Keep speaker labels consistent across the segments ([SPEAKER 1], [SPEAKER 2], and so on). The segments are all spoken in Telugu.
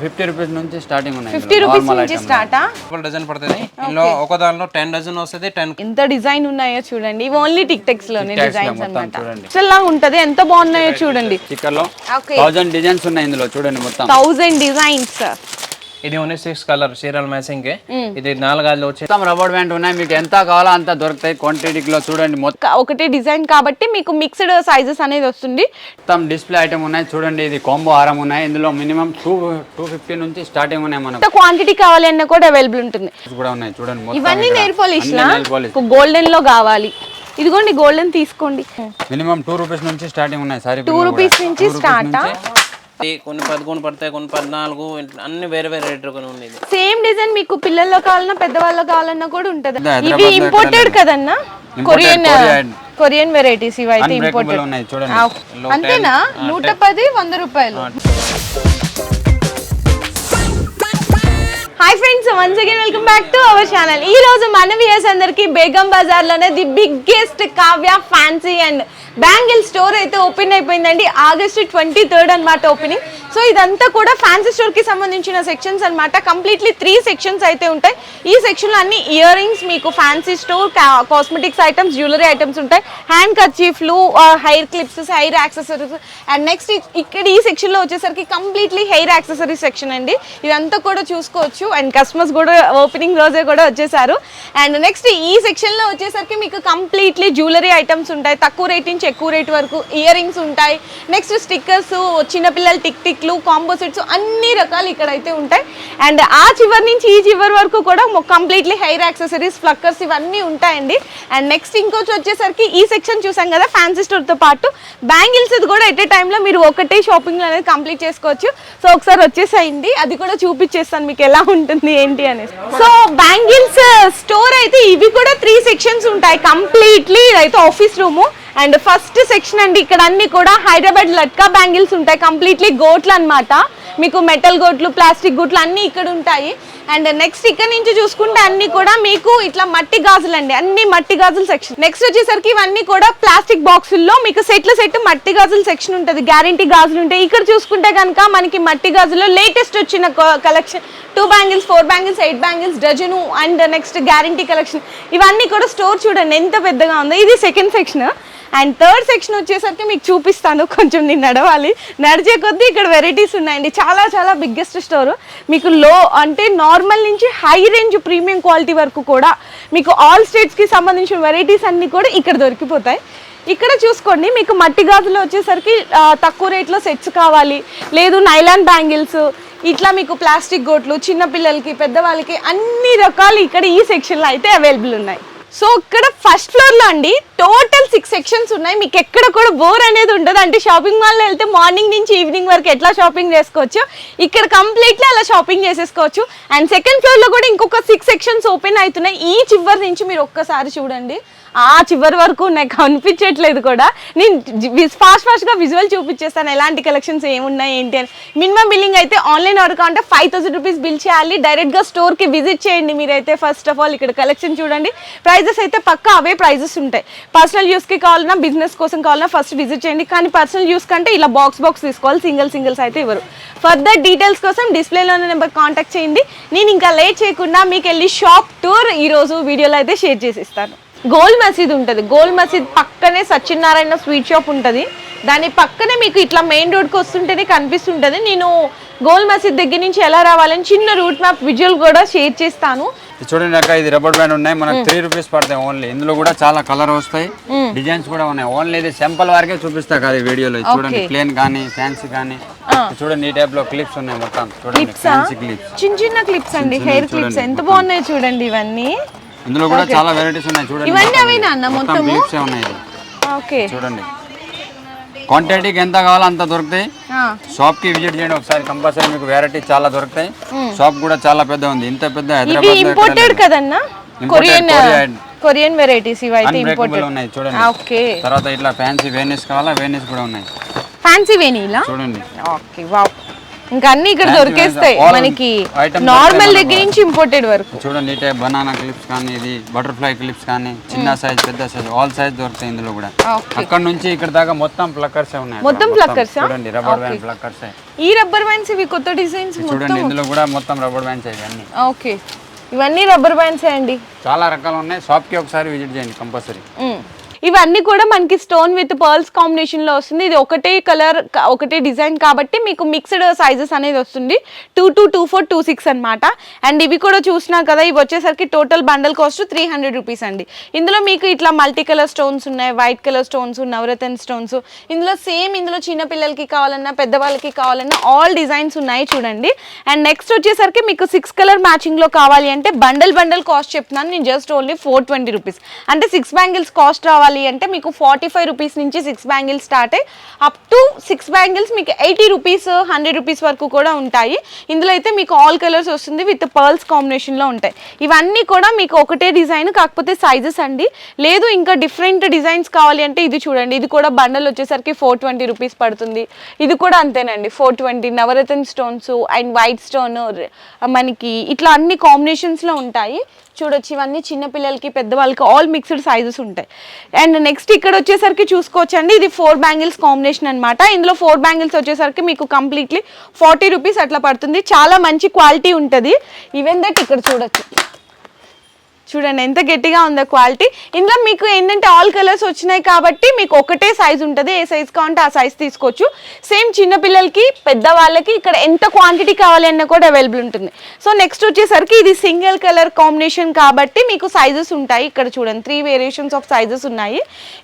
[SPEAKER 1] ఫిఫ్టీ రూపీస్ నుంచి స్టార్టింగ్ ఉన్నాయి
[SPEAKER 2] ఫిఫ్టీ రూపీస్ నుంచి స్టార్టా?
[SPEAKER 3] ట్వెల్వ్ డజన్ పడుతుంది. ఇందులో ఒక దానిలో టెన్ డజన్ వస్తుంది టెన్
[SPEAKER 2] ఎంత డిజైన్ ఉన్నాయో చూడండి. ఇవి ఓన్లీ టిక్
[SPEAKER 1] టెక్స్లోనే
[SPEAKER 2] డిజైన్స్ అన్నమాట. లా ఉంటది? ఎంత బాగున్నాయో చూడండి. స్టిక్కర్లో
[SPEAKER 1] థౌజండ్ డిజైన్స్ ఉన్నాయి ఇందులో చూడండి మొత్తం.
[SPEAKER 2] థౌజండ్ డిజైన్స్
[SPEAKER 3] ఇది only six colour serial matching ఇది నాలుగాలు వచ్చి
[SPEAKER 1] రబ్బర్ బ్యాండ్ ఉన్నాయి. మీకు ఎంత కావాలో అంత దొరుకుతాయి. క్వాంటిటీలో చూడండి. మొత్తం
[SPEAKER 2] ఒకటే డిజైన్ కాబట్టి మీకు మిక్స్డ్ సైజెస్ అనేది వస్తుంది.
[SPEAKER 1] మొత్తం డిస్ప్లే ఐటమ్ ఉన్నాయి. చూడండి ఇది కాంబో హారం ఉన్నాయి. ఇందులో మినిమం టూ టూ ఫిఫ్టీ నుంచి స్టార్టింగ్ ఉన్నాయి మనకు.
[SPEAKER 2] క్వాంటిటీ కావాలి అన్న కూడా అవైలబుల్ ఉంటుంది.
[SPEAKER 1] కూడా ఉన్నాయి. చూడండి
[SPEAKER 2] ఇవన్నీ నెయిల్ పాలిష్ లా గోల్డెన్లో కావాలి. ఇదిగోండి గోల్డెన్ తీసుకోండి.
[SPEAKER 1] మినిమం టూ రూపీస్ నుంచి స్టార్టింగ్ ఉన్నాయి. సారీ
[SPEAKER 2] టూ రూపీస్ నుంచి స్టార్ట్
[SPEAKER 3] కొన్ని పదకొండు పడతాయి కొన్ని పద్నాలుగు అన్ని వేరే వేరే రేట్ ఉంది
[SPEAKER 2] సేమ్ డిజైన్ మీకు పిల్లల్లో కావాలన్నా పెద్దవాళ్ళలో కావాలన్నా కూడా ఉంటది. ఇవి ఇంపోర్టెడ్ కదన్నా? కొరియన్. కొరియన్ వెరైటీస్ ఇవి అయితే ఇంపోర్టెడ్
[SPEAKER 1] ఉన్నాయి చూడండి.
[SPEAKER 2] అంతేనా? నూట పది వంద రూపాయలు. Hi friends once again welcome back to our channel ఈ రోజు మన వ్యూయర్స్ అందరికి Begum బజార్లోనే the biggest Kavya fancy and bangle store అయితే ఓపెన్ అయిపోయిందండి. ఆగస్టు ట్వంటీ థర్డ్ అనమాట ఓపెనింగ్. సో ఇదంతా కూడా ఫ్యాన్సీ స్టోర్కి సంబంధించిన సెక్షన్స్ అన్నమాట. కంప్లీట్లీ త్రీ సెక్షన్స్ అయితే ఉంటాయి. ఈ సెక్షన్లో అన్ని ఇయర్ రింగ్స్ మీకు fancy store cosmetics items jewellery items ఉంటాయి. Hand కర్చీఫ్లు hair clips hair accessories. And next ఇక్కడ ఈ సెక్షన్లో వచ్చేసరికి కంప్లీట్లీ హెయిర్ యాక్సెసరీస్ సెక్షన్ అండి. ఇదంతా కూడా చూసుకోవచ్చు. అండ్ కస్టమర్స్ కూడా ఓపెనింగ్ రోజే కూడా వచ్చేసారు. అండ్ నెక్స్ట్ ఈ సెక్షన్లో వచ్చేసరికి మీకు కంప్లీట్లీ జ్యువెలరీ ఐటమ్స్ ఉంటాయి. తక్కువ రేట్ నుంచి ఎక్కువ రేట్ వరకు ఇయర్ రింగ్స్ ఉంటాయి. నెక్స్ట్ స్టిక్కర్స్ చిన్నపిల్లల టిక్ టిక్లు కాంబోసెట్స్ అన్ని రకాలు ఇక్కడైతే ఉంటాయి. అండ్ ఆ చివరి నుంచి ఈ చివరి వరకు కూడా కంప్లీట్లీ హెయిర్ యాక్సెసరీస్ ఫ్లక్కర్స్ ఇవన్నీ ఉంటాయండి. అండ్ నెక్స్ట్ ఇంకొచ్చి వచ్చేసరికి ఈ సెక్షన్ చూసాం కదా ఫ్యాన్సీ స్టోర్తో పాటు బ్యాంగిల్స్ అది కూడా ఎట్ ఏ టైంలో మీరు ఒకటే షాపింగ్ అనేది కంప్లీట్ చేసుకోవచ్చు. సో ఒకసారి వచ్చేసేయండి. అది కూడా చూపించేస్తాను మీకు ఎలా ఉంటుంది ఏంటి అనేసి. సో బ్యాంగిల్స్ స్టోర్ అయితే ఇవి కూడా త్రీ సెక్షన్స్ ఉంటాయి. కంప్లీట్లీ ఇదైతే office room and first section అండి ఇక్కడ అన్ని కూడా హైదరాబాద్ లట్కా బ్యాంగిల్స్ ఉంటాయి కంప్లీట్లీ గోట్లు అన్నమాట మీకు మెటల్ గోట్లు ప్లాస్టిక్ గోట్లు అన్ని ఇక్కడ ఉంటాయి. అండ్ నెక్స్ట్ ఇక్కడ నుంచి చూసుకుంటే అన్ని కూడా మీకు ఇట్లా మట్టి గాజులు అండి. అన్ని మట్టి గాజుల సెక్షన్ నెక్స్ట్ వచ్చేసరికి ఇవన్నీ కూడా ప్లాస్టిక్ బాక్సుల్లో మీకు సెట్ల సెట్ మట్టి గాజుల సెక్షన్ ఉంటుంది. గ్యారంటీ గాజులు ఉంటాయి. ఇక్కడ చూసుకుంటే కనుక మనకి మట్టి గాజుల్లో లేటెస్ట్ వచ్చిన collection two bangles four bangles eight bangles dozen and next guarantee collection ఇవన్నీ కూడా స్టోర్ చూడండి. ఎంత పెద్దగా ఉందో. ఇది second section and third section వచ్చేసరికి మీకు చూపిస్తాను. కొంచెం నేను నడవాలి. నడిచే కొద్దీ ఇక్కడ వెరైటీస్ ఉన్నాయండి. చాలా చాలా బిగ్గెస్ట్ స్టోర్ మీకు లో అంటే నార్మల్ నుంచి హై రేంజ్ ప్రీమియం క్వాలిటీ వరకు కూడా మీకు ఆల్ స్టేట్స్కి సంబంధించిన వెరైటీస్ అన్నీ కూడా ఇక్కడ దొరికిపోతాయి. ఇక్కడ చూసుకోండి మీకు మట్టి గాజులు వచ్చేసరికి తక్కువ రేట్లో సెట్స్ కావాలి. లేదు నైలాన్ బ్యాంగిల్స్ ఇట్లా మీకు ప్లాస్టిక్ గోట్లు చిన్నపిల్లలకి పెద్దవాళ్ళకి అన్ని రకాలు ఇక్కడ ఈ సెక్షన్లో అయితే అవైలబుల్ ఉన్నాయి. సో ఇక్కడ ఫస్ట్ ఫ్లోర్లో అండి టోటల్ సిక్స్ సెక్షన్స్ ఉన్నాయి. మీకు ఎక్కడ కూడా బోర్ అనేది ఉండదు. అంటే షాపింగ్ మాల్లో వెళ్తే మార్నింగ్ నుంచి ఈవినింగ్ వరకు ఎట్లా షాపింగ్ చేసుకోవచ్చు? ఇక్కడ కంప్లీట్లీ అలా షాపింగ్ చేసేసుకోవచ్చు. అండ్ సెకండ్ ఫ్లోర్లో కూడా ఇంకొక సిక్స్ సెక్షన్స్ ఓపెన్ అవుతున్నాయి. ఈ చివరి నుంచి మీరు ఒక్కసారి చూడండి. ఆ చివరి వరకు నాకు కనిపించట్లేదు కూడా. నేను ఫాస్ట్ ఫాస్ట్గా విజువల్ చూపించేస్తాను ఎలాంటి కలెక్షన్స్ ఏమున్నాయి ఏంటి అని. మినిమం బిల్లింగ్ అయితే ఆన్లైన్ ఆర్డర్ కావాలంటే ఫైవ్ థౌసండ్ రూపీస్ బిల్ చేయాలి. డైరెక్ట్గా స్టోర్కి విజిట్ చేయండి మీరైతే ఫస్ట్ ఆఫ్ ఆల్ ఇక్కడ కలెక్షన్ చూడండి. ప్రైజెస్ అయితే పక్కా అవే ప్రైజెస్ ఉంటాయి. పర్సనల్ యూస్కి కావాలన్నా బిజినెస్ కోసం కావాలన్నా ఫస్ట్ విజిట్ చేయండి. కానీ పర్సనల్ యూస్ కంటే ఇలా బాక్స్ బాక్స్ తీసుకోవాలి. సింగిల్ సింగిల్స్ అయితే ఇవ్వరు. ఫర్దర్ డీటెయిల్స్ కోసం డిస్ప్లేలో ఉన్న నెంబర్ కాంటాక్ట్ చేయండి. నేను ఇంకా లేట్ చేయకుండా మీకు వెళ్ళి షాప్ టూర్ ఈరోజు వీడియోలో అయితే షేర్ చేసి ఇస్తాను. గోల్ మసీద్ ఉంటుంది. గోల్ మసీద్ పక్కనే సత్యనారాయణ స్వీట్ షాప్ ఉంటుంది. దాని పక్కనే మీకు ఇట్లా మెయిన్ రోడ్కి వస్తుంటేనే కనిపిస్తుంటుంది. నేను గోల్ మసీద్ దగ్గర నుంచి ఎలా రావాలని చిన్న రూట్ మ్యాప్ విజువల్ కూడా షేర్ చేస్తాను.
[SPEAKER 1] చూడండి అక్క ఇది రబ్బర్ బ్యాండ్ ఉన్నాయి. మనకు త్రీ రూపీస్ పడతాయి ఓన్లీ ఇందులో కూడా చాలా కలర్ వస్తాయి. డిజైన్స్ కూడా ఉన్నాయి. ఓన్లీ ఇది సింపుల్ వరకే చూపిస్తా కదా ఈ వీడియోలో. చూడండి. ప్లేన్ కానీ ఫ్యాన్సీ కానీ. చూడండి ఈ టైప్లో క్లిప్స్ ఉన్నాయి మొత్తం. చూడండి
[SPEAKER 2] క్లిప్సా
[SPEAKER 1] ఫ్యాన్సీ క్లిప్స్
[SPEAKER 2] చిన్న చిన్న క్లిప్స్ అండి. హెయిర్ క్లిప్స్ ఎంత. బాగున్నాయి చూడండి ఇవన్నీ.
[SPEAKER 1] ఇందులో కూడా చాలా వెరైటీస్ ఉన్నాయి. చూడండి
[SPEAKER 2] ఇవన్నీ అవేనా. అన్న?
[SPEAKER 1] మొత్తం? క్లిప్సే ఉన్నాయి
[SPEAKER 2] ఓకే
[SPEAKER 1] చూడండి. క్వాంటిటీకి ఎంత కావాలో అంత దొరుకుతాయి. షాప్కి విజిట్ చేయండి. ఒకసారి కంపల్సరీ మీకు వెరైటీ చాలా దొరుకుతాయి. షాప్ కూడా చాలా పెద్ద ఉంది. ఇంత పెద్ద హైదరాబాద్
[SPEAKER 2] ఇంపోర్టెడ్. కదన్నా? కొరియన్. కొరియన్ వెరైటీస్ ఇవి అయితే
[SPEAKER 1] Unbreakable
[SPEAKER 2] ఇంపోర్టెడ్
[SPEAKER 1] ఉన్నాయి. చూడండి.
[SPEAKER 2] ఓకే
[SPEAKER 1] తర్వాత ఇట్లా ఫ్యాన్సీ వేనిస్ కావాలా? వేనిస్ కూడా ఉన్నాయి.
[SPEAKER 2] ఫ్యాన్సీ వేనీలా
[SPEAKER 1] చూడండి.
[SPEAKER 2] ఓకే వావ్ ఇంకా అన్ని ఇక్కడ దొరికేస్తాయి. మనకి నార్మల్ దగ్గర నుంచి ఇంపోర్టెడ్ వరకు.
[SPEAKER 1] చూడండి ఇటే బనానా క్లిప్స్ కానీ ఇది బటర్ఫ్లై క్లిప్స్ కానీ చిన్న సైజ్ పెద్ద సైజ్ ఆల్ సైజ్ దొరుకుతాయి ఇందులో కూడా. అక్కడ నుంచి ఇక్కడ దాకా మొత్తం ప్లక్కర్స్ ఉన్నాయి
[SPEAKER 2] మొత్తం ఆ?
[SPEAKER 1] చూడండి రబ్బర్ బ్యాండ్ ప్లక్కర్స్
[SPEAKER 2] ఈ రబ్బర్ బ్యాండ్స్ ఇవి కొత్త డిజైన్స్
[SPEAKER 1] చూడండి ఇందులో కూడా మొత్తం రబ్బర్ బ్యాండ్స్ ఇవన్నీ.
[SPEAKER 2] ఓకే ఇవన్నీ రబ్బర్ బ్యాండ్స్ అండి?
[SPEAKER 1] చాలా రకాలు ఉన్నాయి. షాప్కి ఒకసారి విజిట్ చేయండి కంపల్సరీ.
[SPEAKER 2] ఇవన్నీ కూడా మనకి స్టోన్ విత్ పర్ల్స్ కాంబినేషన్లో వస్తుంది. ఇది ఒకటే కలర్ ఒకటే డిజైన్ కాబట్టి మీకు మిక్స్డ్ సైజెస్ అనేది వస్తుంది. Two two two four two six అనమాట అండ్ ఇవి కూడా చూసినా కదా ఇవి వచ్చేసరికి total bundle cost three hundred rupees అండి. ఇందులో మీకు ఇట్లా మల్టీ కలర్ స్టోన్స్ ఉన్నాయి white colour stones navratan stones ఇందులో సేమ్ ఇందులో చిన్న పిల్లలకి కావాలన్నా పెద్దవాళ్ళకి కావాలన్నా ఆల్ డిజైన్స్ ఉన్నాయి చూడండి. అండ్ నెక్స్ట్ వచ్చేసరికి మీకు సిక్స్ కలర్ మ్యాచింగ్లో కావాలి అంటే బండల్ బండల్ కాస్ట్ చెప్తున్నాను. నేను just only four twenty rupees అంటే సిక్స్ బ్యాంగిల్స్ కాస్ట్ రావాలి అంటే మీకు ఫార్టీ ఫైవ్ రూపీస్ నుంచి సిక్స్ బ్యాంగిల్స్ స్టార్ట్ అయ్యి అప్ టు సిక్స్ బ్యాంగిల్స్ మీకు ఎయిటీ రూపీస్ హండ్రెడ్ రూపీస్ వరకు కూడా ఉంటాయి. ఇందులో అయితే మీకు ఆల్ కలర్స్ వస్తుంది విత్ పర్ల్స్ కాంబినేషన్లో ఉంటాయి. ఇవన్నీ కూడా మీకు ఒకటే డిజైన్ కాకపోతే సైజెస్ అండి. లేదు ఇంకా డిఫరెంట్ డిజైన్స్ కావాలి అంటే ఇది చూడండి. ఇది కూడా బండల్ వచ్చేసరికి ఫోర్ ట్వంటీ రూపీస్ పడుతుంది. ఇది కూడా అంతేనండి four twenty navratna stones and white stone మనకి ఇట్లా అన్ని కాంబినేషన్స్లో ఉంటాయి. చూడొచ్చు ఇవన్నీ చిన్నపిల్లలకి పెద్దవాళ్ళకి ఆల్ మిక్స్డ్ సైజెస్ ఉంటాయి. అండ్ నెక్స్ట్ ఇక్కడ వచ్చేసరికి చూసుకోవచ్చు అండి ఇది ఫోర్ బ్యాంగిల్స్ కాంబినేషన్ అన్నమాట. ఇందులో ఫోర్ బ్యాంగిల్స్ వచ్చేసరికి మీకు కంప్లీట్లీ ఫార్టీ రూపీస్ అట్లా పడుతుంది. చాలా మంచి క్వాలిటీ ఉంటుంది. ఈవెన్ దట్ ఇక్కడ చూడొచ్చు. చూడండి ఎంత గట్టిగా ఉందో క్వాలిటీ. ఇందులో మీకు ఏంటంటే ఆల్ కలర్స్ వచ్చినాయి కాబట్టి మీకు ఒకటే సైజ్ ఉంటుంది. ఏ సైజ్ కావాలంటే ఆ సైజ్ తీసుకోవచ్చు. సేమ్ చిన్నపిల్లలకి పెద్దవాళ్ళకి ఇక్కడ ఎంత క్వాంటిటీ కావాలి అన్న కూడా అవైలబుల్ ఉంటుంది. సో నెక్స్ట్ వచ్చేసరికి ఇది సింగిల్ కలర్ కాంబినేషన్ కాబట్టి మీకు సైజెస్ ఉంటాయి. ఇక్కడ చూడండి త్రీ వేరియేషన్స్ ఆఫ్ సైజెస్ ఉన్నాయి.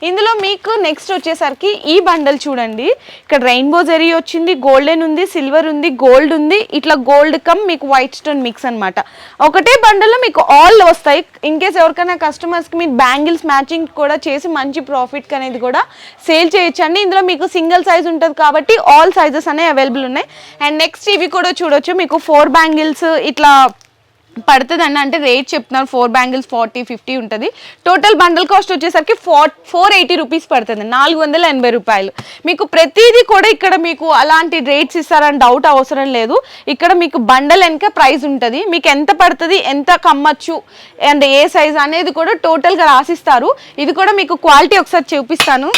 [SPEAKER 2] ఇందులో మీకు నెక్స్ట్ వచ్చేసరికి ఈ బండల్ చూడండి. ఇక్కడ రెయిన్బో జరీ వచ్చింది గోల్డెన్ ఉంది సిల్వర్ ఉంది గోల్డ్ ఉంది. ఇట్లా గోల్డ్ కమ్ మీకు వైట్ స్టోన్ మిక్స్ అనమాట ఒకటే బండల్లో మీకు ఆల్ వస్తాయి. ఇన్ కేస్ ఎవరికైనా కస్టమర్స్కి మీరు బ్యాంగిల్స్ మ్యాచింగ్ కూడా చేసి మంచి ప్రాఫిట్ అనేది కూడా సేల్ చేయొచ్చు అండి ఇందులో మీకు సింగిల్ సైజ్ ఉంటుంది కాబట్టి ఆల్ సైజెస్ అనేవి అవైలబుల్ ఉన్నాయి. అండ్ నెక్స్ట్ ఇవి కూడా చూడొచ్చు. మీకు ఫోర్ బ్యాంగిల్స్ ఇట్లా పడుతుంది అంటే రేట్ చెప్తున్నారు ఫోర్ బ్యాంగిల్స్ ఫార్టీ ఫిఫ్టీ ఉంటుంది. టోటల్ బండల్ కాస్ట్ వచ్చేసరికి ఫోర్ ఫోర్ ఎయిటీ రూపీస్ పడుతుంది. నాలుగు వందల ఎనభై రూపాయలు. మీకు ప్రతిదీ కూడా ఇక్కడ మీకు అలాంటి రేట్స్ ఇస్తారని డౌట్ అవసరం లేదు. ఇక్కడ మీకు బండల్ వెనక ప్రైస్ ఉంటుంది. మీకు ఎంత పడుతుంది ఎంత కమ్మచ్చు అండ్ ఏ సైజ్ అనేది కూడా టోటల్గా రాసిస్తారు. ఇది కూడా మీకు క్వాలిటీ ఒకసారి చూపిస్తాను.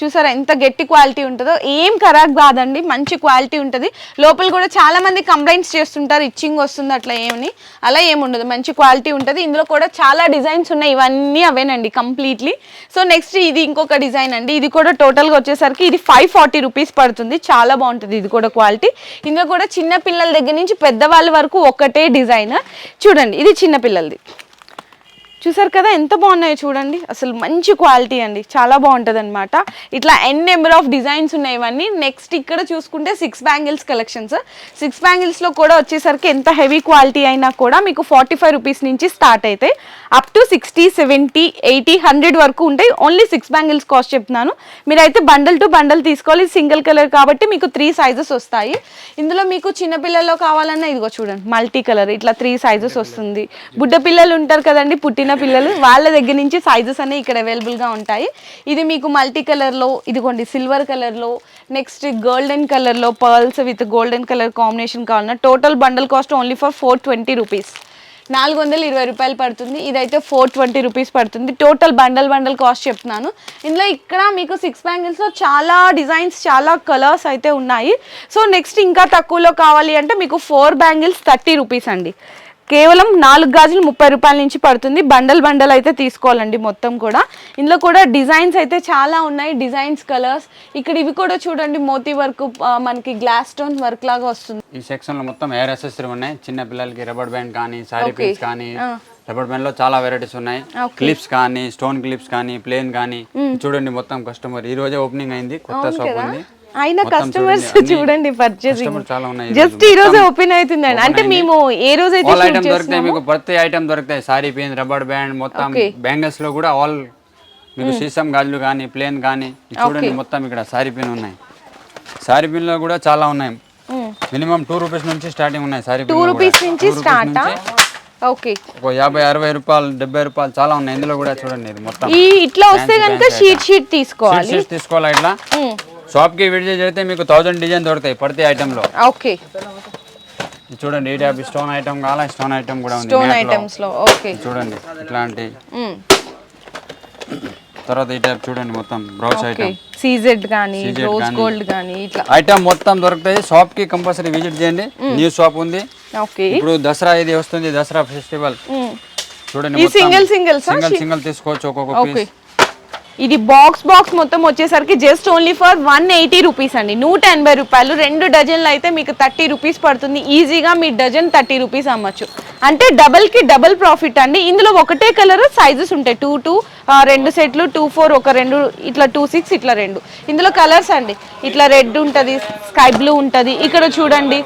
[SPEAKER 2] చూసారా ఎంత గట్టి క్వాలిటీ ఉంటుందో? ఏం ఖరాబ్ కాదండి మంచి క్వాలిటీ ఉంటుంది. లోపల కూడా చాలా మంది కంప్లైంట్స్ చేస్తుంటారు ఇచ్చింగ్ వస్తుంది అట్లా ఏమని. అలా ఏముండదు మంచి క్వాలిటీ ఉంటుంది. ఇందులో కూడా చాలా డిజైన్స్ ఉన్నాయి ఇవన్నీ అవేనండి కంప్లీట్లీ. సో నెక్స్ట్ ఇది ఇంకొక డిజైన్ అండి. ఇది కూడా టోటల్గా వచ్చేసరికి ఇది ఫైవ్ ఫార్టీ రూపీస్ పడుతుంది. చాలా బాగుంటుంది ఇది కూడా క్వాలిటీ. ఇందులో కూడా చిన్న పిల్లల దగ్గర నుంచి పెద్దవాళ్ళ వరకు ఒకటే డిజైన్. చూడండి ఇది చిన్న పిల్లలది. చూసారు కదా ఎంత బాగున్నాయో చూడండి. అసలు మంచి క్వాలిటీ అండి. చాలా బాగుంటుంది అనమాట ఇట్లా ఎన్ నెంబర్ ఆఫ్ డిజైన్స్ ఉన్నాయి ఇవన్నీ. నెక్స్ట్ ఇక్కడ చూసుకుంటే సిక్స్ బ్యాంగిల్స్ కలెక్షన్స్ సిక్స్ బ్యాంగిల్స్లో కూడా వచ్చేసరికి ఎంత హెవీ క్వాలిటీ అయినా కూడా మీకు ఫార్టీ ఫైవ్ రూపీస్ నుంచి స్టార్ట్ అవుతాయి up to sixty seventy eighty hundred వరకు ఉంటాయి. ఓన్లీ సిక్స్ బ్యాంగిల్స్ కాస్ట్ చెప్తున్నాను. మీరైతే బండల్ టు బండల్ తీసుకోవాలి. సింగిల్ కలర్ కాబట్టి మీకు త్రీ సైజెస్ వస్తాయి. ఇందులో మీకు చిన్నపిల్లల్లో కావాలన్నా ఇదిగో చూడండి మల్టీ కలర్ ఇట్లా త్రీ సైజెస్ వస్తుంది. బుడ్డ పిల్లలు ఉంటారు కదండి పుట్టిన పిల్లలు వాళ్ళ దగ్గర నుంచి సైజెస్ అనేవి ఇక్కడ అవైలబుల్గా ఉంటాయి. ఇది మీకు మల్టీ కలర్లో ఇదిగోండి సిల్వర్ కలర్లో నెక్స్ట్ గోల్డెన్ కలర్లో pearls with golden colour combination కావాలన్నా total bundle cost only for four twenty rupees నాలుగు వందల ఇరవై రూపాయలు పడుతుంది. ఇదైతే ఫోర్ ట్వంటీ రూపీస్ పడుతుంది. టోటల్ బండల్ బండల్ కాస్ట్ చెప్తున్నాను. ఇందులో ఇక్కడ మీకు సిక్స్ బ్యాంగిల్స్లో చాలా డిజైన్స్ చాలా కలర్స్ అయితే ఉన్నాయి. సో నెక్స్ట్ ఇంకా తక్కువలో కావాలి అంటే మీకు ఫోర్ బ్యాంగిల్స్ థర్టీ రూపీస్ అండి. కేవలం నాలుగు గాజులు ముప్పై రూపాయల నుంచి పడుతుంది. బండల్ బండల్ అయితే తీసుకోవాలండి మొత్తం కూడా. ఇందులో కూడా డిజైన్స్ అయితే చాలా ఉన్నాయి. Designs colours. ఇక్కడ ఇవి కూడా చూడండి మోతీ వర్క్ మనకి గ్లాస్ స్టోన్ వర్క్ లాగా వస్తుంది.
[SPEAKER 1] ఈ సెక్షన్లో మొత్తం హెయిర్ అసెసరీ ఉన్నాయి. చిన్న పిల్లలకి రబ్బర్ బ్యాండ్ కానీ సారీ పిన్స్ కానీ రబ్బర్ బ్యాండ్లో చాలా వెరైటీస్ ఉన్నాయి. క్లిప్స్ కానీ స్టోన్ క్లిప్స్ కానీ ప్లేన్ కానీ. చూడండి మొత్తం కస్టమర్ ఈ రోజే ఓపెనింగ్ అయింది. కొత్త షాప్ ఉంది.
[SPEAKER 2] అయినా కస్టమర్స్
[SPEAKER 1] చూడండి,
[SPEAKER 2] పర్చేసింగ్
[SPEAKER 1] కస్టమర్ చాలా ఉన్నాయి
[SPEAKER 2] జస్ట్ ఈ రోజే ఓపెన్ అవుతుందండి. అంటే మేము ఏ రోజు అయితే షూట్
[SPEAKER 1] ఐటమ్ దొరుకుతాయి మీకు ప్రతి ఐటమ్ దొరుకుతాయి. సారీ పిన్ రబ్బర్ బ్యాండ్ మొత్తం బ్యాంగిల్స్లో కూడా ఆల్ మీకు సీసం గాజులు కానీ ప్లేన్ కానీ చూడండి మొత్తం ఇక్కడ సారీ పిన్ ఉన్నాయి. సారీ పిన్లో కూడా చాలా ఉన్నాయి. మినిమం టూ రూపీస్ నుంచి స్టార్టింగ్ ఉన్నాయి సారీ
[SPEAKER 2] టూ రూపీస్ నుంచి స్టార్ట్ ఓకే
[SPEAKER 1] ఒక యాభై అరవై రూపాయలు డెబ్బై రూపాయలు చాలా ఉన్నాయి. ఇందులో కూడా చూడండి ఇది మొత్తం.
[SPEAKER 2] ఇట్లా వస్తే కనుక షీట్ షీట్ తీసుకోవాలి.
[SPEAKER 1] షీట్స్ తీసుకోవాలా ఇట్లా? షాప్కి విజిట్ చేస్తే మీకు థౌజండ్ డిజైన్ దొరుకుతాయి ప్రతి ఐటెంలో.
[SPEAKER 2] ఓకే.
[SPEAKER 1] చూడండి ఈ టైప్ స్టోన్ ఐటమ్ కావాలా? స్టోన్ ఐటమ్ కూడా ఉంది
[SPEAKER 2] స్టోన్. ఐటమ్స్లో ఓకే.
[SPEAKER 1] చూడండి ఇట్లాంటి. తర్వాత ఈ టైప్ చూడండి మొత్తం brooch
[SPEAKER 2] okay.
[SPEAKER 1] Item
[SPEAKER 2] CZ
[SPEAKER 1] CZ
[SPEAKER 2] rose
[SPEAKER 1] గానీ.
[SPEAKER 2] గోల్డ్ కానీ ఇట్లా.
[SPEAKER 1] ఐటమ్ మొత్తం దొరుకుతాయి. షాప్కి కంపల్సరీ విజిట్ చేయండి. న్యూ షాప్ ఉంది.
[SPEAKER 2] ఓకే.
[SPEAKER 1] ఇప్పుడు దసరా ఇది వస్తుంది దసరా ఫెస్టివల్. చూడండి
[SPEAKER 2] singles ఆ?
[SPEAKER 1] సింగిల్ సింగిల్ తీసుకోవచ్చు ఒక్కొక్క
[SPEAKER 2] ఓకే.
[SPEAKER 1] పీస్.
[SPEAKER 2] ఇది బాక్స్ బాక్స్ మొత్తం వచ్చేసరికి just only for one eighty rupees అండి. నూట ఎనభై రూపాయలు. రెండు డజన్లు అయితే మీకు థర్టీ రూపీస్ పడుతుంది. ఈజీగా మీ డజన్ థర్టీ రూపీస్ అమ్మచ్చు. అంటే డబల్కి డబల్ ప్రాఫిట్ అండి. ఇందులో ఒకటే కలర్ సైజెస్ ఉంటాయి. టూ టూ రెండు సెట్లు టూ ఫోర్ ఒక రెండు ఇట్లా టూ సిక్స్ ఇట్లా రెండు. ఇందులో కలర్స్ అండి. ఇట్లా రెడ్ ఉంటుంది స్కై బ్లూ ఉంటుంది. ఇక్కడ చూడండి.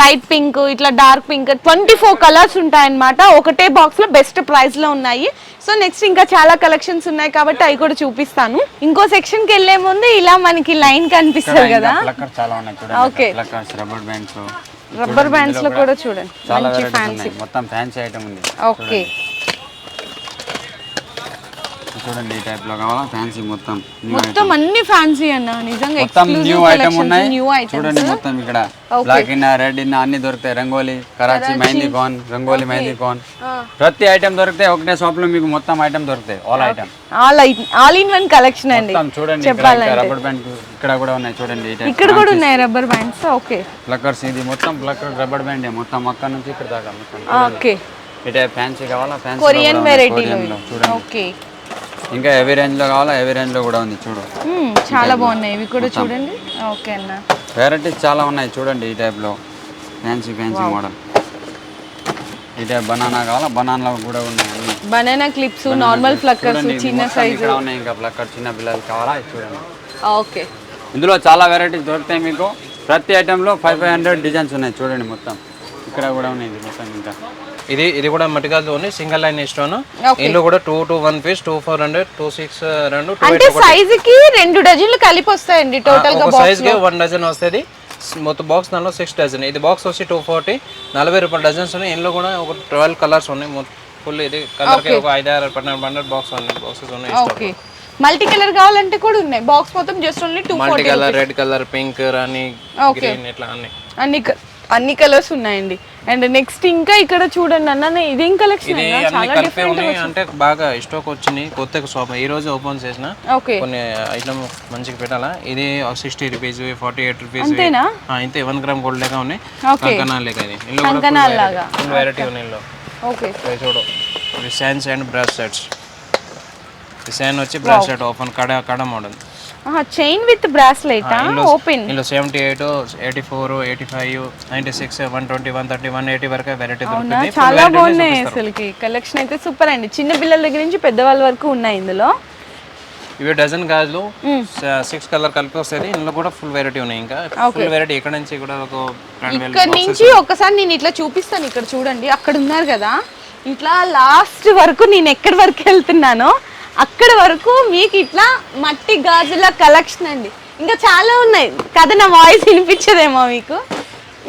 [SPEAKER 2] లైట్ పింక్ ఇట్లా dark pink twenty four colours ఉంటాయన్నమాట. ఒకటే బాక్స్లో బెస్ట్ ప్రైస్లో ఉన్నాయి. సో నెక్స్ట్ ఇంకా చాలా కలెక్షన్స్ ఉన్నాయి కాబట్టి అవి కూడా చూపిస్తాను. ఇంకో సెక్షన్కి వెళ్ళే ముందు ఇలా మనకి లైన్ కనిపిస్తుంది కదా.
[SPEAKER 1] ప్లక్కర్స్ రబ్బర్
[SPEAKER 2] బ్యాండ్స్లో కూడా చూడండి. మంచి ఫ్యాన్సీ
[SPEAKER 1] మొత్తం ఫ్యాన్సీ ఐటమ్ ఉంది.
[SPEAKER 2] ఓకే
[SPEAKER 1] చూడండి ఈ టైప్లో కావాలా? ఫ్యాన్సీ మొత్తం.
[SPEAKER 2] మొత్తం అన్ని ఫ్యాన్సీ అన్న నిజంగా
[SPEAKER 1] మొత్తం న్యూ ఐటమ్ ఉన్నాయి.
[SPEAKER 2] న్యూ
[SPEAKER 1] చూడండి
[SPEAKER 2] ఐటమ్స్
[SPEAKER 1] మొత్తం ఇక్కడ. బ్లాక్ ఇన్న రెడ్ ఇన్న అన్ని దొరుకుతాయి. రంగోలీ కరాచీ మెహందీ కాన్ రంగోలీ మెహందీ కాన్ ప్రతి ఐటమ్ దొరుకుతాయి ఒకటే షాప్లో మీకు మొత్తం ఐటమ్ దొరుకుతాయి. All item
[SPEAKER 2] all all in one collection అండి.
[SPEAKER 1] మొత్తం చూడండి రబ్బర్ బ్యాండ్ ఇక్కడ కూడా ఉన్నాయి చూడండి.
[SPEAKER 2] ఇక్కడ కూడా ఉన్నాయి రబ్బర్ బ్యాండ్స్ ఓకే
[SPEAKER 1] ప్లక్కర్స్ ఇది మొత్తం ప్లక్కర్ రబ్బర్ బ్యాండ్ మొత్తం అక్కడ నుంచి ఇక్కడ దాకా మొత్తం.
[SPEAKER 2] ఓకే
[SPEAKER 1] టైప్ ఫ్యాన్సీ కావాలా? ఫ్యాన్సీ
[SPEAKER 2] కొరియన్ వెరైటీలో
[SPEAKER 1] చూడండి.
[SPEAKER 2] ఓకే
[SPEAKER 1] ఇంకా హెవీ రేంజ్లో కావాలా? హెవీ రేంజ్లో కూడా ఉంది చూడు.
[SPEAKER 2] చాలా బాగున్నాయి. ఇవి కూడా చూడండి. ఓకే అన్న.
[SPEAKER 1] వెరైటీస్ చాలా ఉన్నాయి చూడండి ఈ టైప్లో. ఫ్యాన్సీ ఫ్యాన్సీ మోడల్ ఈ టైప్ బనానా కావాలా? బనానా కూడా ఉన్నాయి.
[SPEAKER 2] బనానా క్లిప్స్ నార్మల్ ఫ్లక్కర్స్ చిన్న సైజు
[SPEAKER 1] ఇక్కడ ఉన్నాయి ఇంకా ప్లక్కర్ చిన్న పిల్లలు కావాలా? చూడండి.
[SPEAKER 2] ఓకే.
[SPEAKER 1] ఇందులో చాలా వెరైటీస్ దొరుకుతాయి మీకు. ప్రతి ఐటెంలో ఫైవ్ ఫైవ్ హండ్రెడ్ డిజైన్స్ ఉన్నాయి చూడండి మొత్తం. ఇక్కడ కూడా ఉన్నాయి ఇది మొత్తం ఇంకా.
[SPEAKER 3] ఇది ఇది కూడా మట్టిగాల్తోని సింగిల్ లైన్ స్టోన్. ఇందులో కూడా two two one piece two four hundred two six రెండు
[SPEAKER 2] అంటే సైజు కి రెండు డజన్లు కలిపి వస్తాయండి
[SPEAKER 3] టోటల్గా సైజ్కి వన్ డజన్ వస్తుంది. మొత్తం బాక్స్ దానిలో సిక్స్ డజన్ ఇది బాక్స్ వచ్చి టూ ఫార్టీ నలభై రూపాయల డజన్స్ ఉన్నాయి. ఇందులో కూడా ఒక ట్వెల్వ్ కలర్స్ ఉన్నాయి. ఫుల్ ఇది కలర్కి ఒక ఐదు ఆరు పన్నెండు పన్నెండు బాక్స్ ఉన్నాయి. బాక్సెస్ ఉన్నాయి
[SPEAKER 2] ఓకే మల్టీ కలర్ కావాలంటే కూడా ఉన్నాయి. బాక్స్ మొత్తం just only two
[SPEAKER 3] multi colour red colour pink రాని గ్రీన్ ఇట్లా అన్ని.
[SPEAKER 2] అన్ని అన్ని కలర్స్ ఉన్నాయండి. అండ్ నెక్స్ట్ ఇంకా ఇక్కడ చూడండి అన్న ఇదేం కలెక్షన్
[SPEAKER 3] ఇది అన్ని? కలిపి ఉన్నాయి. అంటే బాగా స్టాక్ వచ్చినాయి. కొత్త షాప్ ఈ రోజు ఓపెన్ చేసిన. కొన్ని ఐటమ్ మంచిగా పెట్టాలా? ఇది sixty rupees forty eight rupees
[SPEAKER 2] అంతేనా?
[SPEAKER 3] ఇంతే. వన్ గ్రామ్ గోల్డ్ లెక్క ఉన్నాయి. కంకణాలు లెక్క ఇది. వెరైటీ ఉన్నాయి
[SPEAKER 2] ఓకే.
[SPEAKER 3] చూడు. శాన్స్ అండ్ బ్రాస్ సెట్స్ శాన్ వచ్చి brass set open kada kada model
[SPEAKER 2] chain with bracelet open
[SPEAKER 3] ఇందులో seventy eight eighty four eighty five ninety six one twenty one thirty one eighty వరకు వెరైటీ దొరుకుతుంది.
[SPEAKER 2] చాలా బాగున్నాయి అసలుకి కలెక్షన్ అయితే సూపర్ అండి. చిన్న పిల్లల దగ్గర నుంచి పెద్దవాళ్ళ వరకు ఉన్నాయి ఇందులో.
[SPEAKER 3] ఇవి డజన్ గాజులు. సిక్స్ కలర్ కలిపి వస్తుంది ఇందులో కూడా ఫుల్ వెరైటీ ఉన్నాయి ఇంకా. ఫుల్ వెరైటీ ఇక్కడ నుంచి కూడా ఒక
[SPEAKER 2] ఇక్కడ నుంచి ఒకసారి నేను ఇట్లా చూపిస్తాను. ఇక్కడ చూడండి. అక్కడ ఉన్నారు కదా. ఇట్లా లాస్ట్ వరకు నేను ఎక్కడి వరకు వెళ్తున్నానో అక్కడ వరకు మీకు ఇట్లా మట్టి గాజుల కలెక్షన్ అండి. ఇంకా చాలా ఉన్నాయి. కదా నా వాయిస్ వినిపించదేమో మీకు.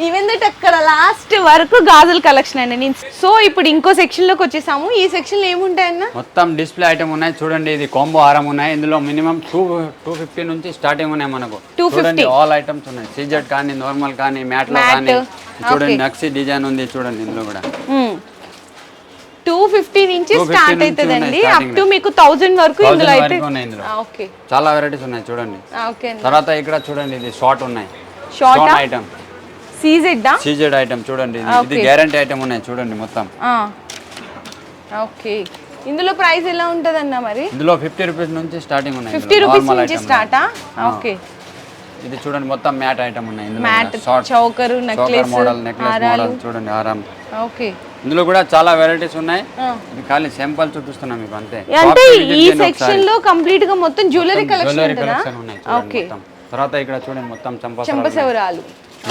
[SPEAKER 2] ఈవెన్ దట్ అక్కడ లాస్ట్ వరకు గాజుల కలెక్షన్ అండి. నేను సో ఇప్పుడు ఇంకో సెక్షన్లోకి వచ్చేసాము. ఈ సెక్షన్లో ఏముంటాయన్న
[SPEAKER 1] మొత్తం డిస్ప్లే ఐటమ్ ఉన్నాయి. చూడండి ఇది కాంబో హారం ఉన్నాయి. ఇందులో మినిమం టూ టూ ఫిఫ్టీ నుంచి స్టార్టింగ్ ఉన్నాయి మనకు.
[SPEAKER 2] 250.
[SPEAKER 1] చూడండి ఆల్ ఐటమ్స్ ఉన్నాయి. సీజెడ్ కానీ నార్మల్ కానీ మ్యాట్లో కానీ. చూడండి నక్సీ డిజైన్ ఉంది. చూడండి ఇందులో కూడా.
[SPEAKER 2] టూ ఫిఫ్టీ నుంచి
[SPEAKER 1] 250
[SPEAKER 2] స్టార్ట్ అవుతుందండి
[SPEAKER 1] ఉన్నాయి
[SPEAKER 2] అప్ టు మీకు థౌజండ్ వరకు ఇందులో
[SPEAKER 1] 1000
[SPEAKER 2] అయితే ఓకే.
[SPEAKER 1] చాలా వెరైటీస్ ఉన్నాయి చూడండి.
[SPEAKER 2] ఓకే
[SPEAKER 1] తర్వాత ఇక్కడ చూడండి ఇది షార్ట్ ఉన్నాయి.
[SPEAKER 2] షార్ట్
[SPEAKER 1] ఐటమ్
[SPEAKER 2] సీజెడ్డా
[SPEAKER 1] సీజెడ్ ఐటమ్ చూడండి. ఇది. గ్యారంటీ ఐటమ్ ఉన్నాయి చూడండి మొత్తం.
[SPEAKER 2] ఓకే. ఇందులో ప్రైస్ ఎలా ఉంటుందన్న మరి?
[SPEAKER 1] ఇందులో ఫిఫ్టీ రూపీస్ నుంచి స్టార్టింగ్ ఉన్నాయి
[SPEAKER 2] ఫిఫ్టీ. రూపీస్ నుంచి స్టార్టా ఓకే.
[SPEAKER 1] ఇది చూడండి మొత్తం మ్యాట్ ఐటమ్ ఉన్నాయి ఇందులో.
[SPEAKER 2] Matte choker necklace
[SPEAKER 1] model necklace model చూడండి హారం.
[SPEAKER 2] ఓకే.
[SPEAKER 1] ఇందులో కూడా చాలా వెరైటీస్ ఉన్నాయి. ఇది ఖాళీ శాంపుల్ చూపిస్తున్నాం మీకు అంతే.
[SPEAKER 2] అంటే ఈ సెక్షన్. లో కంప్లీట్గా మొత్తం జ్యువెలరీ కలెక్షన్
[SPEAKER 1] జ్యువెలరీ
[SPEAKER 2] ఉంటుందా?
[SPEAKER 1] కలెక్షన్ ఉన్నాయి
[SPEAKER 2] ఓకే.
[SPEAKER 1] తర్వాత ఇక్కడ చూడండి మొత్తం చంపా
[SPEAKER 2] చెంపసెవరాలు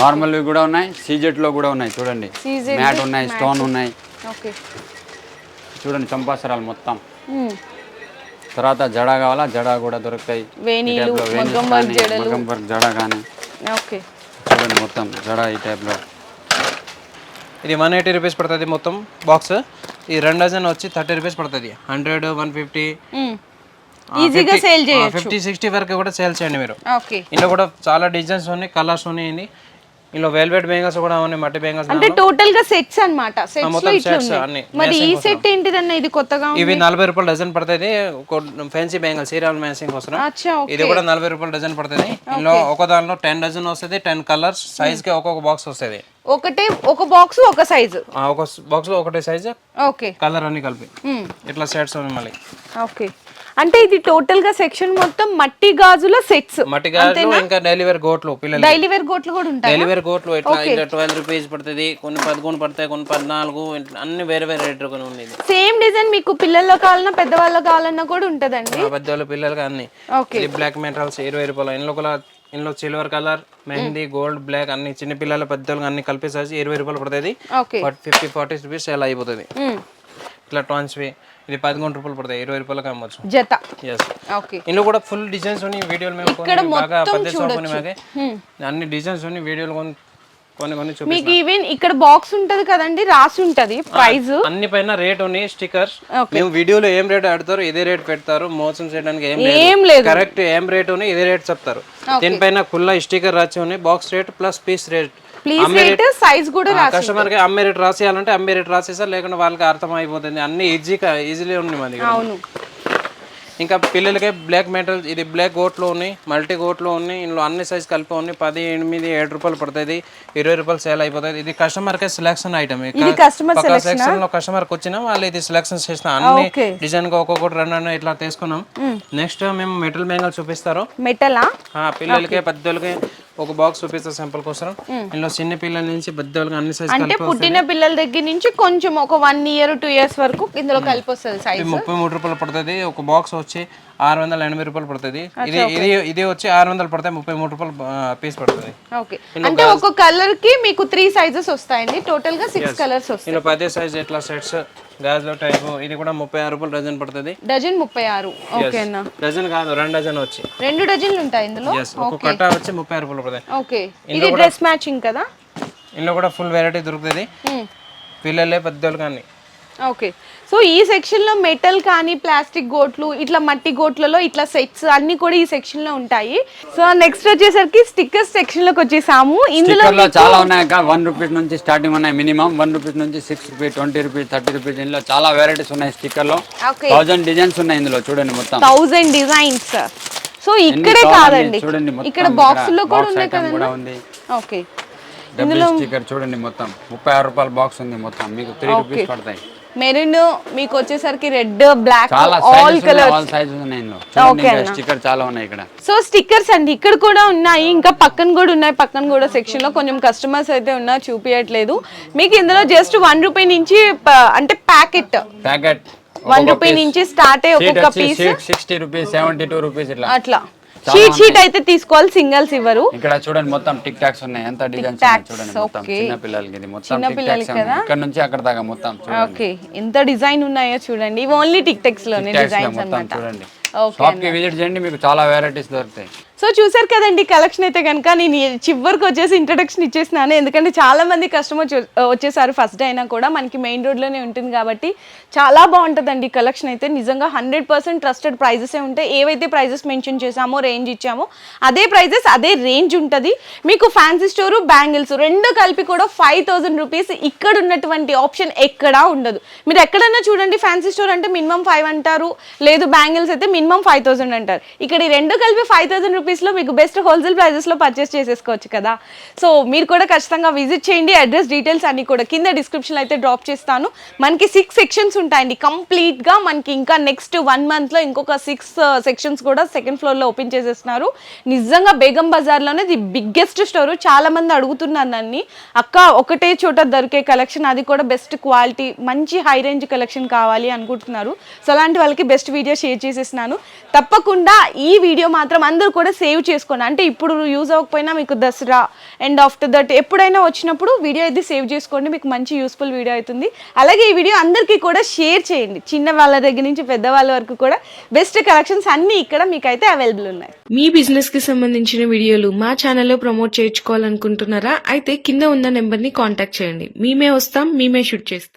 [SPEAKER 1] నార్మల్ కూడా ఉన్నాయి సీజెట్లో కూడా ఉన్నాయి చూడండి. మ్యాట్ ఉన్నాయి స్టోన్ ఉన్నాయి.
[SPEAKER 2] ఓకే.
[SPEAKER 1] చూడండి చంపాసరాలు మొత్తం. తర్వాత జడ కావాలా? జడ కూడా దొరుకుతాయి.
[SPEAKER 2] వేణీలు మగ్గం వర్క్
[SPEAKER 1] జడ కానీ.
[SPEAKER 2] ఓకే.
[SPEAKER 1] చూడండి మొత్తం జడ ఈ type లో
[SPEAKER 3] ఇది వన్ ఎయిటీ రూపీస్ పడుతుంది మొత్తం బాక్స్. ఈ రెండు డజన్ వచ్చి థర్టీ రూపీస్ పడుతుంది. Hundred one fifty.
[SPEAKER 2] ఈజీగా సేల్ చేయొచ్చు.
[SPEAKER 3] ఫిఫ్టీ సిక్స్టీ వరకు కూడా సేల్ చేయండి మీరు. ఇందులో కూడా చాలా డిజైన్స్ ఉన్నాయి కలర్స్ ఉన్నాయి. ఇందులో వెల్వెట్ బెంగల్స్ కూడా ఉన్నాయి మట్టి బెంగల్స్
[SPEAKER 2] అంటే టోటల్గా సెట్స్ అన్నమాట.
[SPEAKER 3] సెట్స్లో
[SPEAKER 2] ఇట్లా ఉన్నాయి. మరి ఈ సెట్ ఏంటిదన్న? ఇది కొత్తగా ఉంది.
[SPEAKER 3] ఇవి నలభై రూపాయలు డజన్ పడుతుంది ఫ్యాన్సీ బెంగల్ సీరియల్ మ్యాచింగ్ కోసం.
[SPEAKER 2] అచ్చా
[SPEAKER 3] ఇది కూడా నలభై రూపాయలు డజన్ పడుతుంది ఇందులో ఒక దానిలో టెన్ డజన్ వస్తుంది టెన్ కలర్స్ సైజ్కి ఒక్కొక్క బాక్స్ వస్తుంది.
[SPEAKER 2] ఒకటే ఒక బాక్స్ ఒక సైజు
[SPEAKER 3] ఆ, ఒక బాక్స్లో ఒకటే సైజ్
[SPEAKER 2] ఓకే.
[SPEAKER 3] కలర్ అన్ని కలిపి. ఇట్లా సెట్స్ ఉన్నాయి మళ్ళీ.
[SPEAKER 2] ఓకే. అంటే ఇది టోటల్గా సెక్షన్ మొత్తం మట్టి గాజుల సెట్స్
[SPEAKER 3] మట్టి గాజులు ఇంకా డెలివరీ గోట్లు పిల్లలు
[SPEAKER 2] డైలీ వేర్ గోట్లు కూడా ఉంటాయి?
[SPEAKER 3] డెలివరీ గోట్లు ఇట్లా ఇట్లా ట్వెల్వ్ రూపీస్ పడుతుంది కొన్ని పదకొండు పడతాయి కొన్ని పద్నాలుగు అన్ని వేరే వేరే రేట్ కొన్ని ఉంది ఇది.
[SPEAKER 2] సేమ్ డిజైన్ మీకు పిల్లల్లో కావాలన్నా పెద్దవాళ్ళ కావాలన్నా కూడా ఉంటదండి?
[SPEAKER 3] పెద్దవాళ్ళ పిల్లలకి అన్ని. బ్లాక్ మెటల్స్ ఇరవై రూపాయలు. ఇందులో కూడా ఇందులో silver colour mehndi gold black అన్ని చిన్న పిల్లల పెద్దవాళ్ళకి అన్ని కలిపేసేసి ఇరవై రూపాయలు పడుతుంది. ఫిఫ్టీ ఫార్టీ రూపీస్ సేల్ అయిపోతుంది. ఇట్లా ట్రాన్స్వి ఇది పదకొండు రూపాయలు పడతాయి ఇరవై రూపాయలకి అమ్మచ్చు
[SPEAKER 2] జత.
[SPEAKER 3] ఎస్
[SPEAKER 2] ఓకే
[SPEAKER 3] ఇందులో కూడా ఫుల్ డిజైన్స్ ఉన్నాయి వీడియోలు మేము కొన్ని బాగా పెద్ద షాప్ ఉన్నాయి మాకే. అన్ని డిజైన్స్ ఉన్నాయి వీడియోలు కొన్ని కొన్ని కొన్ని
[SPEAKER 2] మీకు ఈవెన్ ఇక్కడ బాక్స్ ఉంటది కదండి రాసి ఉంటది ప్రైస్
[SPEAKER 3] అన్ని పైన రేట్ ఉన్నాయి స్టిక్కర్స్ మేము వీడియోలో ఏం రేట్ ఆడతారు ఇదే రేట్ పెడతారు మోసం చేయడానికి ఏం
[SPEAKER 2] ఏం లేదు.
[SPEAKER 3] కరెక్ట్ ఏం రేట్ ఉన్నాయి ఇదే రేట్ చెప్తారు. దీనిపైన కుల్ల స్టిక్కర్ రాసి ఉన్నాయి box rate plus piece rate
[SPEAKER 2] please rate size కూడా రాసి
[SPEAKER 3] కస్టమర్కి అమ్మే రేట్ రాసేయాలంటే అమ్మే రేట్ రాసేసారు లేకుంటే వాళ్ళకి అర్థం అయిపోతుంది అన్ని ఈజీగా ఈజీలీ ఉన్నాయి మా దగ్గర.
[SPEAKER 2] అవును.
[SPEAKER 3] ఇంకా పిల్లలకి బ్లాక్ మెటల్ ఇది బ్లాక్ గోట్లో ఉన్నాయి మల్టీ గోట్లో ఉన్నాయి ఇందులో అన్ని సైజ్ కలిపి ఉన్నాయి. పది ఎనిమిది ఏడు రూపాయలు పడుతుంది ఇరవై రూపాయలు సేల్ అయిపోతుంది ఇది కస్టమర్కి సెలెక్షన్ ఐటమ్ సెక్షన్లో కస్టమర్కి వచ్చినా వాళ్ళు ఇది సెలెక్షన్ చేసిన అన్ని. డిజైన్గా ఒక్కొక్కటి రెండు రెండు ఇట్లా తీసుకున్నాం. నెక్స్ట్ మేము మెటల్ బెంగల్ చూపిస్తారు?
[SPEAKER 2] మెటలా
[SPEAKER 3] పిల్లలకి పెద్దోళ్ళకి ఒక బాక్స్ చూపిస్తారు సింపుల్ కోసం. ఇందులో చిన్న పిల్లల నుంచి పెద్దోళ్ళకి అన్ని సైజ్
[SPEAKER 2] అంటే పుట్టిన పిల్లల దగ్గర నుంచి కొంచెం ఒక వన్ ఇయర్ టూ ఇయర్స్ వరకు ఇందులో కలిపి వస్తుంది సైజ్
[SPEAKER 3] ముప్పై మూడు రూపాయలు పడుతుంది. ఒక బాక్స్ వచ్చి ఆరు వందల ఎనభై రూపాయలు పడుతుంది. ఇది ఇది ఇది వచ్చి ఆరు వందలు పడతాయి ముప్పై మూడు రూపాయలు పీస్ పడుతుంది.
[SPEAKER 2] ఓకే. అంటే ఒక కలర్కి మీకు త్రీ సైజెస్ వస్తాయండి. టోటల్గా సిక్స్ కలర్స్ వస్తాయి.
[SPEAKER 3] పదే సైజ్ ఎట్లా సెట్స్ గాజులో టైప్ ఇది కూడా ముప్పై ఆరు రూపాయలు డజన్ పడుతుంది.
[SPEAKER 2] డజన్ ముప్పై ఆరు. ఓకే అన్న.
[SPEAKER 3] డజన్ కాదు రెండు డజన్ వచ్చి.
[SPEAKER 2] రెండు డజన్లు ఉంటాయి ఇందులో?
[SPEAKER 3] ఒక కట్ట వచ్చి ముప్పై ఆరు రూపాయలు పడుతుంది.
[SPEAKER 2] ఓకే ఇది డ్రెస్ మ్యాచింగ్ కదా?
[SPEAKER 3] ఇందులో కూడా ఫుల్ వెరైటీ దొరుకుతుంది. పిల్లలే పెద్దోళ్ళు కానీ.
[SPEAKER 2] ఓకే సో ఈ సెక్షన్లో మెటల్ కానీ ప్లాస్టిక్ గోట్లు ఇట్లా మట్టి గోట్లలో ఇట్లా సెట్స్ అన్ని కూడా ఈ సెక్షన్లో ఉంటాయి. సో నెక్స్ట్ వచ్చేసరికి స్టిక్కర్స్ సెక్షన్లోకి వచ్చేసాము. ఇందులో
[SPEAKER 1] చాలా ఉన్నాయి వన్ రూపీస్ నుంచి స్టార్టింగ్ ఉన్నాయి మినిమం వన్ రూపీస్ నుంచి six rupees twenty rupees thirty rupees ఇందులో చాలా వెరైటీస్ ఉన్నాయి
[SPEAKER 2] స్టిక్కర్లో.
[SPEAKER 1] థౌజండ్ డిజైన్స్ ఉన్నాయి ఇందులో. చూడండి మొత్తం.
[SPEAKER 2] థౌజండ్ డిజైన్స్ సో ఇక్కడే కాదండి.
[SPEAKER 1] చూడండి
[SPEAKER 2] ఇక్కడ బాక్స్లో కూడా ఉన్నాయి కదండి. ఓకే
[SPEAKER 1] డబ్బుల్ స్టిక్కర్ చూడండి మొత్తం. ముప్పై ఆరు రూపాయల బాక్స్ ఉంది మొత్తం. మీకు త్రీ రూపీస్ పడతాయి.
[SPEAKER 2] మెరూన్ మీకు వచ్చేసరికి red black all
[SPEAKER 1] sizes
[SPEAKER 2] colour
[SPEAKER 1] all sizes ఉన్నాయి ఇందులో. చూడండి స్టిక్కర్ చాలా ఉన్నాయి ఇక్కడ.
[SPEAKER 2] సో స్టిక్కర్స్ అండి ఇక్కడ కూడా ఉన్నాయి ఇంకా పక్కన కూడా ఉన్నాయి పక్కన కూడా సెక్షన్లో. కొంచెం కస్టమర్స్ అయితే ఉన్నారు చూపించట్లేదు మీకు ఇందులో జస్ట్ వన్ రూపీ నుంచి అంటే ప్యాకెట్
[SPEAKER 1] ప్యాకెట్
[SPEAKER 2] వన్ రూపీ నుంచి స్టార్ట్ అయ్యి ఒక్కొక్క piece
[SPEAKER 1] sixty rupees seventy two rupees ఇట్లా.
[SPEAKER 2] అట్లా. షీట్ షీట్ అయితే తీసుకోవాలి సింగల్స్ ఇవ్వరు.
[SPEAKER 1] ఇక్కడ చూడండి మొత్తం టిక్ టాక్స్ ఉన్నాయి. ఎంత డిజైన్స్ చూడండి మొత్తం. చిన్న పిల్లలకి ఇది మొత్తం టిక్ టాక్స్ ఉన్నాయి. ఇక్కడ నుంచి అక్కడ దాకా మొత్తం
[SPEAKER 2] ఓకే ఎంత డిజైన్ ఉన్నాయో చూడండి. ఇవి ఓన్లీ టిక్
[SPEAKER 1] టెక్స్లోనే
[SPEAKER 2] డిజైన్స్ అన్నమాట.
[SPEAKER 1] చూడండి.
[SPEAKER 2] ఓకే
[SPEAKER 1] షాప్కి విజిట్ చేయండి మీకు చాలా వెరైటీస్ దొరుకుతాయి.
[SPEAKER 2] సో చూసారు కదండి కలెక్షన్ అయితే కనుక నేను చివరికి వచ్చేసి ఇంట్రడక్షన్ ఇచ్చేసినాను. ఎందుకంటే చాలా మంది కస్టమర్ వచ్చేసారు ఫస్ట్ డే అయినా కూడా. మనకి మెయిన్ రోడ్లోనే ఉంటుంది కాబట్టి చాలా బాగుంటుందండి కలెక్షన్ అయితే. నిజంగా హండ్రెడ్ పర్సెంట్ ట్రస్టెడ్ ప్రైజెస్ ఉంటాయి. ఏవైతే ప్రైజెస్ మెన్షన్ చేసామో రేంజ్ ఇచ్చామో అదే ప్రైజెస్ అదే రేంజ్ ఉంటుంది. మీకు ఫ్యాన్సీ స్టోరు బ్యాంగిల్స్ రెండు కలిపి కూడా ఫైవ్ థౌసండ్ రూపీస్ ఇక్కడ ఉన్నటువంటి ఆప్షన్ ఎక్కడా ఉండదు. మీరు ఎక్కడన్నా చూడండి ఫ్యాన్సీ స్టోర్ అంటే మినిమం ఫైవ్ అంటారు. లేదు బ్యాంగిల్స్ అయితే మినిమం ఫైవ్ థౌసండ్ అంటారు. ఇక్కడ ఈ రెండు కలిపి ఫైవ్ థౌసండ్ రూపీస్లో మీకు బెస్ట్ హోల్సేల్ ప్రైజెస్లో పర్చేస్ చేసేసుకోవచ్చు కదా. సో మీరు కూడా ఖచ్చితంగా విజిట్ చేయండి. అడ్రస్ డీటెయిల్స్ అన్ని కూడా కింద డిస్క్రిప్షన్లో అయితే డ్రాప్ చేస్తాను. మనకి సిక్స్ సెక్షన్స్ ఉంటాయండి. కంప్లీట్గా మనకి ఇంకా నెక్స్ట్ వన్ మంత్లో ఇంకొక సిక్స్ సెక్షన్స్ uh, కూడా సెకండ్ ఫ్లోర్లో ఓపెన్ చేసేస్తున్నారు. నిజంగా బేగం బజార్లోనే ది బిగ్గెస్ట్ స్టోర్ చాలామంది అడుగుతున్నారు నన్ను. అక్క ఒకటే చోట దొరికే కలెక్షన్ అది కూడా బెస్ట్ క్వాలిటీ మంచి హై రేంజ్ కలెక్షన్ కావాలి అనుకుంటున్నారు. సో అలాంటి వాళ్ళకి బెస్ట్ వీడియో షేర్ చేసేసినాను తప్పకుండా ఈ వీడియో మాత్రం అందరూ కూడా సేవ్ చేసుకోండి. అంటే ఇప్పుడు యూజ్ అవ్వకపోయినా మీకు దసరా అండ్ ఆఫ్టర్ దట్ ఎప్పుడైనా వచ్చినప్పుడు వీడియో అయితే సేవ్ చేసుకోండి. మీకు మంచి యూస్ఫుల్ వీడియో అవుతుంది. అలాగే ఈ వీడియో అందరికీ కూడా షేర్ చేయండి. చిన్న వాళ్ళ దగ్గర నుంచి పెద్దవాళ్ళ వరకు కూడా బెస్ట్ కలెక్షన్స్ అన్నీ ఇక్కడ మీకు అయితే అవైలబుల్ ఉన్నాయి.
[SPEAKER 4] మీ బిజినెస్కి సంబంధించిన వీడియోలు మా ఛానల్లో ప్రమోట్ చేయించుకోవాలనుకుంటున్నారా? అయితే కింద ఉన్న నెంబర్ని కాంటాక్ట్ చేయండి. మేమే వస్తాం మేమే షూట్ చేస్తాం.